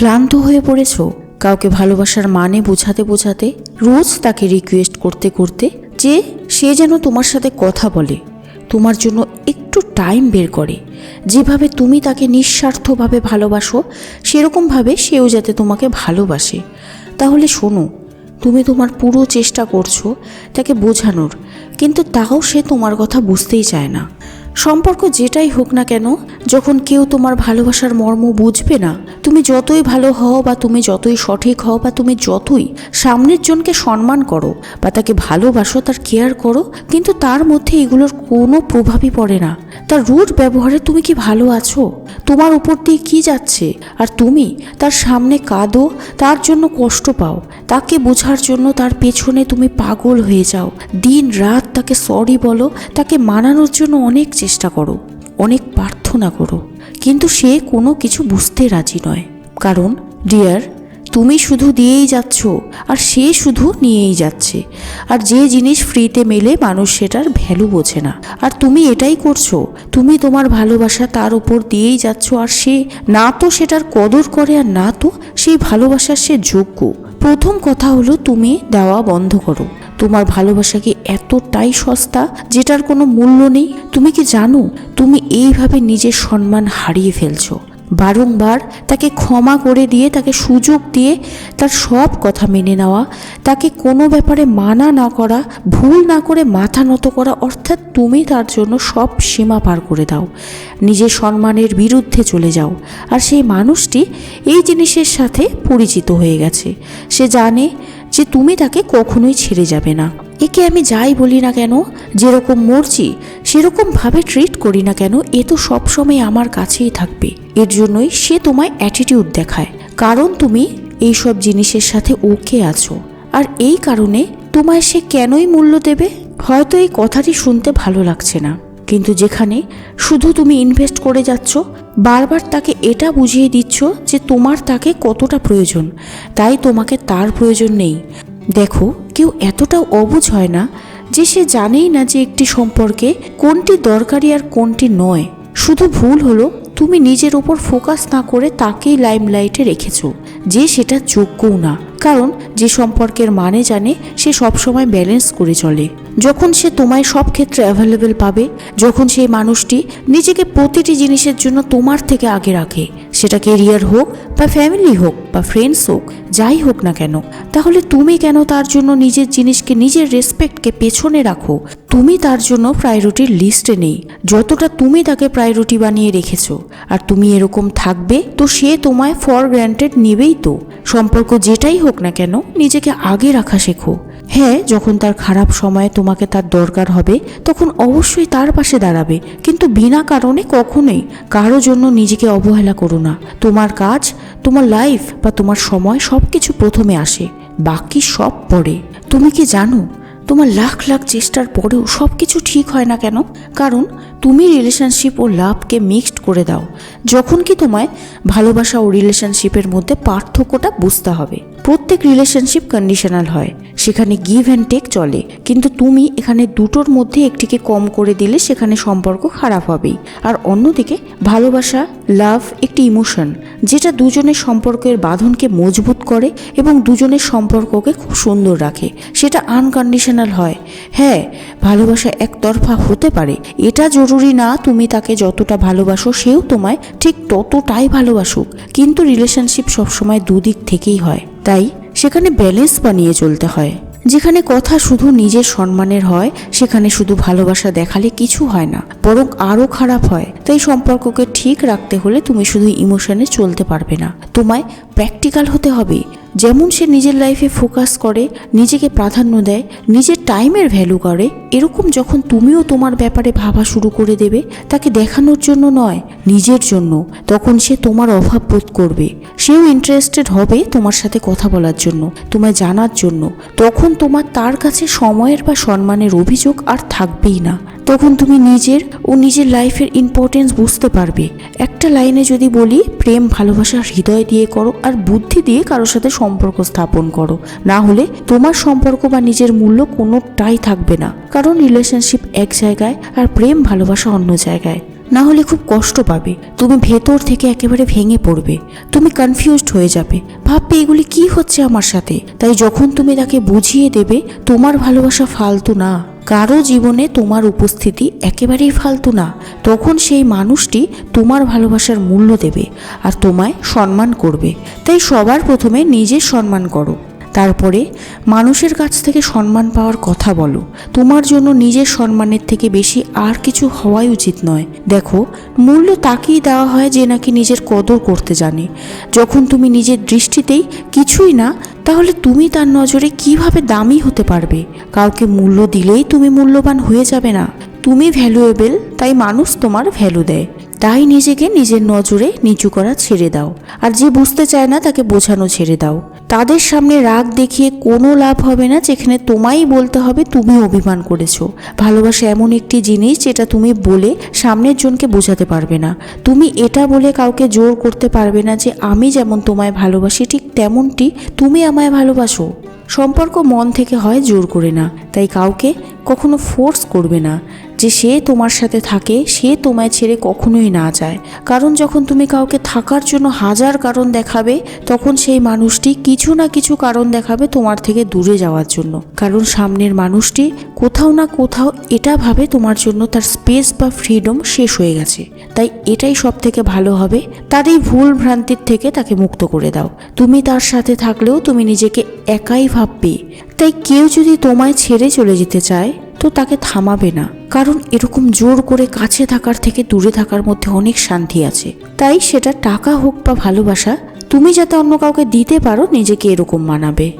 ক্লান্ত হয়ে পড়েছো? কাউকে ভালোবাসার মানে বোঝাতে বোঝাতে রোজ তাকে রিকোয়েস্ট করতে করতে যে সে যেন তোমার সাথে কথা বলে, তোমার জন্য একটু টাইম বের করে। যেভাবে তুমি তাকে নিঃস্বার্থভাবে ভালোবাসো সেরকমভাবে সেও যাতে তোমাকে ভালোবাসে। তাহলে শোনো, তুমি তোমার পুরো চেষ্টা করছ তাকে বোঝানোর, কিন্তু তাও সে তোমার কথা বুঝতেই চায় না। সম্পর্ক যেটাই হোক না কেন, যখন কেউ তোমার ভালোবাসার মর্ম বুঝবে না তুমি যতই ভালো হও বা তুমি যতই সঠিক হও বা তুমি যতই সামনের জনকে সম্মান করো বা তাকে ভালোবাসো, তার কেয়ার করো, কিন্তু তার মধ্যে এগুলোর কোনো প্রভাবই পড়ে না। তার রুট ব্যবহারে তুমি কি ভালো আছো? তোমার উপর দিয়ে কি যাচ্ছে? আর তুমি তার সামনে কাঁদো, তার জন্য কষ্ট পাও। তাকে বোঝার জন্য তার পেছনে তুমি পাগল হয়ে যাও। দিন রাত তাকে সরি বলো, তাকে মানানোর জন্য অনেক চেষ্টা করো, অনেক প্রার্থনা করো। কিন্তু সে কোনো কিছু বুঝতে রাজি নয়। কারণ, ডিয়ার, তুমি শুধু দিয়েই যাচ্ছ, আর সে শুধু নিয়েই যাচ্ছে। আর যে জিনিস ফ্রিতে মেলে মানুষ সেটার ভ্যালু বোঝে না। আর তুমি এটাই করছ, তুমি তোমার ভালোবাসা তার উপর দিয়েই যাচ্ছ, আর সে না তো সেটার কদর করে আর না তো সেই ভালোবাসার সে যোগ্য। প্রথম কথা হলো তুমি দেওয়া বন্ধ করো। তোমার ভালোবাসা কি এতটাই সস্তা যেটার কোনো মূল্য নেই? তুমি কি জানো? তুমি এইভাবে নিজের সম্মান হারিয়ে ফেলছো। বারংবার তাকে ক্ষমা করে দিয়ে, তাকে সুযোগ দিয়ে তার সব কথা মেনে নেওয়া, তাকে কোনো ব্যাপারে মানা না করা, ভুল না করে মাথা নত করা, অর্থাৎ তুমি তার জন্য সব সীমা পার করে দাও। নিজের সম্মানের বিরুদ্ধে চলে যাও। আর সেই মানুষটি এই জিনিসের সাথে পরিচিত হয়ে গেছে। সে জানে যে তুমি তাকে কখনোই ছেড়ে যাবে না। একে আমি যাই বলি না কেন, যেরকম মরছি, সেরকমভাবে ট্রিট করি না কেন, এ তো সবসময় আমার কাছেই থাকবে। এর জন্যই সে তোমায় অ্যাটিটিউড দেখায়। কারণ তুমি এইসব জিনিসের সাথে ওকে আছো। আর এই কারণে তোমায় সে কেনই মূল্য দেবে? হয়তো এই কথাটি শুনতে ভালো লাগছে না। কিন্তু যেখানে শুধু তুমি ইনভেস্ট করে যাচ্ছ, বারবার তাকে এটা বুঝিয়ে দিচ্ছ যে তোমার তাকে কতটা প্রয়োজন, তাই তোমাকে তার প্রয়োজন নেই। দেখো, কেউ এতটাও অবুঝ হয় না যে সে জানেই না যে একটি সম্পর্কে কোনটি দরকারি আর কোনটি নয়। শুধু ভুল হলো, তুমি নিজের ওপর ফোকাস না করে তাকেই লাইমলাইটে রেখেছো। যে সেটা যোগ্যও না, কারণ যে সম্পর্কের মানে জানে, সে সবসময় ব্যালেন্স করে চলে। যখন সে তোমায় সব ক্ষেত্রে অ্যাভেলেবেল পাবে, যখন সেই মানুষটি নিজেকে প্রতিটি জিনিসের জন্য তোমার থেকে আগে রাখে, সেটা কেরিয়ার হোক বা ফ্যামিলি হোক বা ফ্রেন্ডস হোক, যাই হোক না কেন, তাহলে তুমি কেন তার জন্য নিজের জিনিসকে, নিজের রেসপেক্টকে পেছনে রাখো? তুমি তার জন্য প্রায়োরিটির লিস্টে নেই। যতটা তুমি তাকে প্রায়োরিটি বানিয়ে রেখেছো, আর তুমি এরকম থাকবে, তো সে তোমায় ফর গ্র্যান্টেড নেবেই তো সম্পর্ক যেটাই হোক না কেন, নিজেকে আগে রাখা শেখো। হ্যাঁ যখন তার খারাপ সময়ে তোমাকে তার দরকার হবে, তখন অবশ্যই তার পাশে দাঁড়াবে। কিন্তু বিনা কারণে কখনোই কারও জন্য নিজেকে অবহেলা করো না। তোমার কাজ, তোমার লাইফ বা তোমার সময় সব কিছু প্রথমে আসে, বাকি সব পরে। তুমি কি জানো তোমার লাখ লাখ চেষ্টার পরেও সব কিছু ঠিক হয় না কেন? কারণ তুমি রিলেশনশিপ ও লাভকে মিক্সড করে দাও, যখন কি তোমায় ভালোবাসা ও রিলেশনশিপের মধ্যে পার্থক্যটা বুঝতে হবে। প্রত্যেক রিলেশনশিপ কন্ডিশনাল হয়। সেখানে গিভ অ্যান্ড টেক চলে। কিন্তু তুমি এখানে দুটোর মধ্যে একটিকে কম করে দিলে সেখানে সম্পর্ক খারাপ হবেই। আর অন্যদিকে ভালোবাসা লাভ একটি ইমোশন যেটা দুজনের সম্পর্কের বাঁধনকে মজবুত করে এবং দুজনের সম্পর্ককে খুব সুন্দর রাখে। সেটা আনকন্ডিশনাল হয়। হ্যাঁ ভালোবাসা একতরফা হতে পারে। এটা জরুরি না তুমি তাকে যতটা ভালোবাসো সেও তোমায় ঠিক ততটাই ভালোবাসুক। কিন্তু রিলেশনশিপ সবসময় দুদিক থেকেই হয়। তাই সেখানে ব্যালেন্স বানিয়ে চলতে হয়। যেখানে কথা শুধু নিজের সম্মানের হয়, সেখানে শুধু ভালোবাসা দেখালে কিছু হয় না, বরং আরও খারাপ হয়। তাই সম্পর্ককে ঠিক রাখতে হলে তুমি শুধু ইমোশনে চলতে পারবে না। তোমায় প্র্যাকটিক্যাল হতে হবে। যেমন সে নিজের লাইফে ফোকাস করে, নিজেকে প্রাধান্য দেয়, নিজের টাইমের ভ্যালু করে, এরকম যখন তুমিও তোমার ব্যাপারে ভাবা শুরু করে দেবে, তাকে দেখানোর জন্য নয়, নিজের জন্য। তখন সে তোমার অভাব বোধ করবে। সেও ইন্টারেস্টেড হবে তোমার সাথে কথা বলার জন্য, তোমায় জানার জন্য। তখন তোমার তার কাছে সময়ের বা সম্মানের অভিযোগ আর থাকবেই না। তখন তুমি নিজের ও নিজের লাইফের ইম্পর্টেন্স বুঝতে পারবে। একটা লাইনে যদি বলি, প্রেম, ভালোবাসা, হৃদয় দিয়ে করো আর বুদ্ধি দিয়ে কারোর সাথে সম্পর্ক স্থাপন করো। না হলে তোমার সম্পর্ক বা নিজের মূল্য কোনোটাই থাকবে না। কারণ রিলেশনশিপ এক জায়গায় আর প্রেম, ভালোবাসা অন্য জায়গায়। না হলে খুব কষ্ট পাবে। তুমি ভেতর থেকে একেবারে ভেঙে পড়বে। তুমি কনফিউজড হয়ে যাবে। ভাববে এগুলি কি হচ্ছে আমার সাথে? তাই যখন তুমি তাকে বুঝিয়ে দেবে, তোমার ভালোবাসা ফালতু না। কারও জীবনে তোমার উপস্থিতি একেবারেই ফালতু না, তখন সেই মানুষটি তোমার ভালোবাসার মূল্য দেবে আর তোমায় সম্মান করবে। তাই সবার প্রথমে নিজের সম্মান করো। তারপরে মানুষের কাছ থেকে সম্মান পাওয়ার কথা বলো। তোমার জন্য নিজের সম্মানের থেকে বেশি আর কিছু হওয়াই উচিত নয়। দেখো, মূল্য তাকেই দেওয়া হয় যে নাকি নিজের কদর করতে জানে। যখন তুমি নিজের দৃষ্টিতেই কিছুই না তাহলে তুমি তার নজরে কীভাবে দামি হতে পারবে? কাউকে মূল্য দিলেই তুমি মূল্যবান হয়ে যাবে না। তুমি ভ্যালুয়েবেল তাই মানুষ তোমার ভ্যালু দেয়। তাই নিজেকে নিজের নজরে নিচু করা ছেড়ে দাও। আর যে বুঝতে চায় না, তাকে বোঝানো ছেড়ে দাও। তাদের সামনে রাগ দেখিয়ে কোনো লাভ হবে না, যেখানে তোমাই বলতে হবে তুমি অভিমান করেছ। ভালোবাসা এমন একটি জিনিস যেটা তুমি বলে সামনের জনকে বোঝাতে পারবে না। তুমি এটা বলে কাউকে জোর করতে পারবে না যে, আমি যেমন তোমায় ভালোবাসি, ঠিক তেমনটি তুমি আমায় ভালোবাসো। সম্পর্ক মন থেকে হয় জোর করে না, তাই কাউকে কখনো ফোর্স করবে না। যে সে তোমার সাথে থাকে, সে তোমায় ছেড়ে কখনোই না যায়। কারণ যখন তুমি কাউকে থাকার জন্য হাজার কারণ দেখাবে, তখন সেই মানুষটি কিছু না কিছু কারণ দেখাবে তোমার থেকে দূরে যাওয়ার জন্য। কারণ সামনের মানুষটি কোথাও না কোথাও এটা ভাবে তোমার জন্য তার স্পেস বা ফ্রিডম শেষ হয়ে গেছে। তাই এটাই সব থেকে ভালো হবে। তার এই ভুল ভ্রান্তির থেকে তাকে মুক্ত করে দাও। তুমি তার সাথে থাকলেও তুমি নিজেকে একাই ভাববে। তাই কেউ যদি তোমায় ছেড়ে চলে যেতে চায় তো তাকে থামাবে না। কারণ এরকম জোর করে কাছে থাকার থেকে দূরে থাকার মধ্যে অনেক শান্তি আছে। তাই সেটা টাকা হোক বা ভালোবাসা, তুমি যাতে অন্য কাউকে দিতে পারো, নিজেকে এরকম মানাবে।